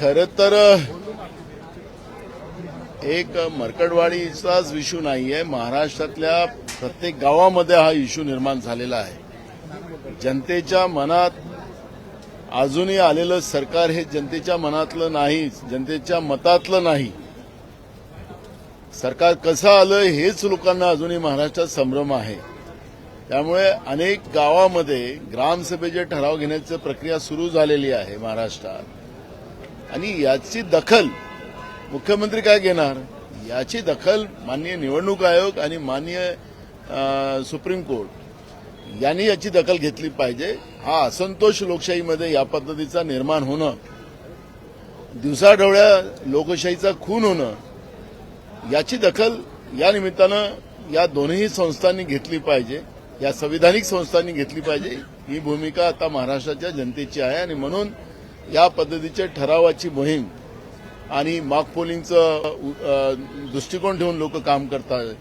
खरं तर एक मरकडवाडीचाच इश्यू नाही आहे महाराष्ट्रातल्या प्रत्येक गावामध्ये हा इश्यू निर्माण झालेला आहे. जनतेच्या मनात अजूनही आलेलं सरकार हे जनतेच्या मनातलं नाही जनतेच्या मतातलं नाही. सरकार कसं आलं हेच लोकांना अजूनही महाराष्ट्रात संभ्रम आहे. त्यामुळे अनेक गावामध्ये ग्रामसभेचे ठराव घेण्याची प्रक्रिया सुरू झालेली आहे महाराष्ट्रात. आणि याची दखल मुख्यमंत्री काय घेणार? याची दखल माननीय निवडणूक आयोग आणि माननीय सुप्रीम कोर्ट यांनी याची दखल घेतली पाहिजे. हा असंतोष लोकशाहीमध्ये या पद्धतीचा निर्माण होणं दिवसाढवळ्या लोकशाहीचा खून होणं याची दखल या निमित्तानं या दोन्ही संस्थांनी घेतली पाहिजे. या संविधानिक संस्थांनी घेतली पाहिजे. ही भूमिका आता महाराष्ट्राच्या जनतेची आहे आणि म्हणून या पद्धतीच्या ठरावाची मोहीम आणि मॉक पोलिंगचं दृष्टिकोन ठेवून लोक काम करतात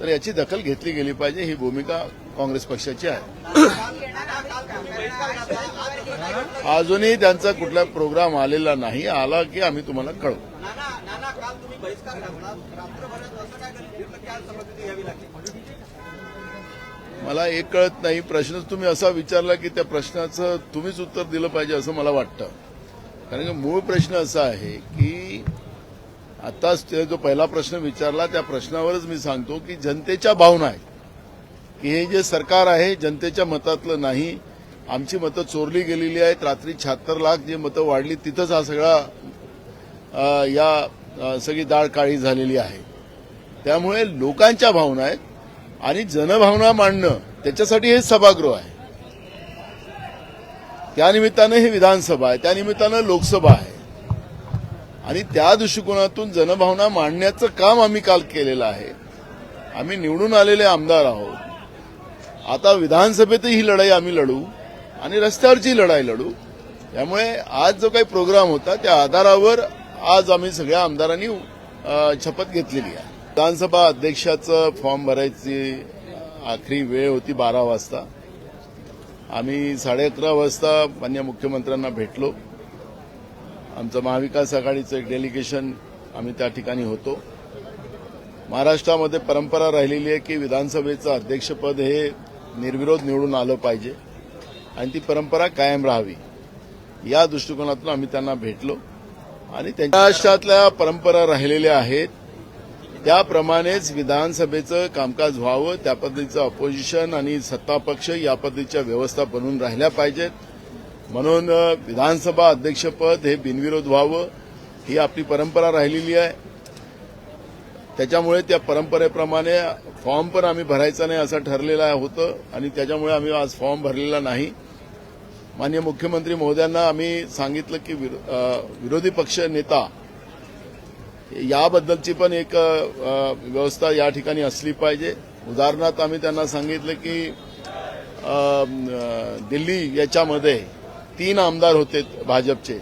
तर याची दखल घेतली गेली पाहिजे ही भूमिका काँग्रेस पक्षाची आहे. अजूनही त्यांचा कुठला प्रोग्राम आलेला नाही आला की आम्ही तुम्हाला कळवू. मला एक कळत नाही प्रश्न तुम्ही असा विचारला की त्या प्रश्नाचं तुम्हीच उत्तर दिलं पाहिजे असं मला वाटतं. कारण की मूळ प्रश्न असा आहे की आताच ते जो पहिला प्रश्न विचारला त्या प्रश्नावरच मी सांगतो की जनतेच्या भावना आहेत. की हे जे सरकार आहे जनतेच्या मतातलं नाही. आमची मतं चोरली गेलेली आहेत. रात्री शहात्तर लाख जी मतं वाढली तिथंच हा सगळा या सगळी दाळ काळी झालेली आहे. त्यामुळे लोकांच्या भावना आहेत आणि जनभावना मांडणं त्याच्यासाठी हे सभागृह आहे. त्यानिमित्तानं हे विधानसभा आहे त्यानिमित्तानं लोकसभा आहे. आणि त्या दृष्टिकोनातून जनभावना मांडण्याचं काम आम्ही काल केलेलं आहे. आम्ही निवडून आलेले आमदार आहोत. आता विधानसभेतही ही लढाई आम्ही लढू आणि रस्त्यावरची लढाई लढू. त्यामुळे आज जो काही प्रोग्राम होता त्या आधारावर आज आम्ही सगळ्या आमदारांनी शपथ घेतलेली आहे. विधानसभा अध्यक्षाचं फॉर्म भरायची आखरी वेळ होती बारा वाजता. आम्ही साडे अकरा वाजता मान्य मुख्यमंत्र्यांना भेटलो. आमचं महाविकास आघाडीचं एक डेलिगेशन आम्ही त्या ठिकाणी होतो. महाराष्ट्रामध्ये परंपरा राहिलेली आहे की विधानसभेचं अध्यक्षपद हे निर्विरोध निवडून आलं पाहिजे आणि ती परंपरा कायम राहावी. या दृष्टिकोनातून आम्ही त्यांना भेटलो. आणि त्यांच्या महाराष्ट्रातल्या परंपरा राहिलेल्या आहेत. त्याप्रमाणेच विधानसभेचं कामकाज व्हावं त्या पद्धतीचं ऑपोजिशन आणि सत्ता पक्ष या पद्धतीच्या व्यवस्था बनवून राहिल्या पाहिजेत. म्हणून विधानसभा अध्यक्षपद हे बिनविरोध व्हावं ही आपली परंपरा राहिलेली आहे. त्याच्यामुळे त्या परंपरेप्रमाणे फॉर्म पण आम्ही भरायचा नाही असं ठरलेलं होतं आणि त्याच्यामुळे आम्ही आज फॉर्म भरलेला नाही. माननीय मुख्यमंत्री महोदयांना आम्ही सांगितलं की विरो- विरोधी पक्ष नेता याबद्दलची पण एक व्यवस्था या ठिकाणी असली पाहिजे. उदाहरणार्थ आम्ही त्यांना सांगितलं की दिल्ली याच्यामध्ये तीन आमदार होते भाजपचे.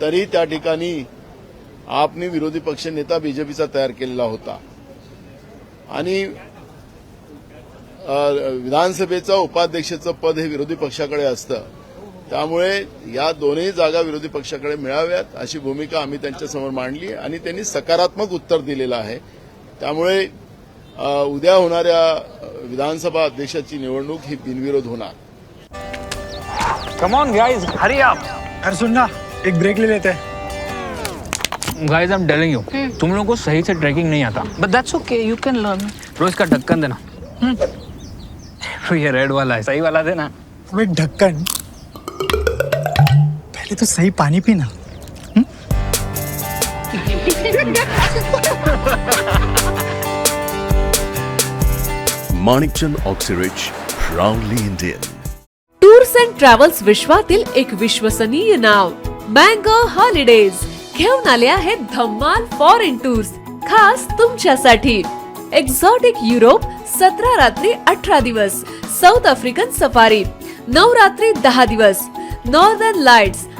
तरी त्या ठिकाणी आपनी विरोधी पक्ष नेता बीजेपीचा तयार केलेला होता. आणि विधानसभेचं उपाध्यक्षाचं पद हे विरोधी पक्षाकडे असतं. त्यामुळे या दोन्ही जागा विरोधी पक्षाकडे मिळाव्यात अशी भूमिका आम्ही त्यांच्यासमोर मांडली आणि त्यांनी सकारात्मक उत्तर दिलेलं आहे. त्यामुळे उद्या होणाऱ्या विधानसभा अध्यक्षाची निवडणूक ही बिनविरोध होणार. Come on guys hurry up अरे सुन ना एक ब्रेक ले लेते. हैं guys I am telling you तुम लोगों को सही से ट्रैकिंग नहीं आता. But that's okay, you can learn. रोज का ढक्कन देना. ये रेड वाला है सही वाला देना. ढक्कन पहले तो सही पानी पीना Manikchand Oxyrich, proudly Indian. Tours and travels विश्वातील एक विश्वसनीय नाव मँगो हॉलिडेज. घेऊन आले आहेत धम्माल फॉरेन टूर्स खास तुमच्यासाठी. एक्झॉटिक युरोप सतरा रात्री अठरा दिवस. साऊथ आफ्रिकन सफारी नऊ रात्री दहा दिवस. Northern lights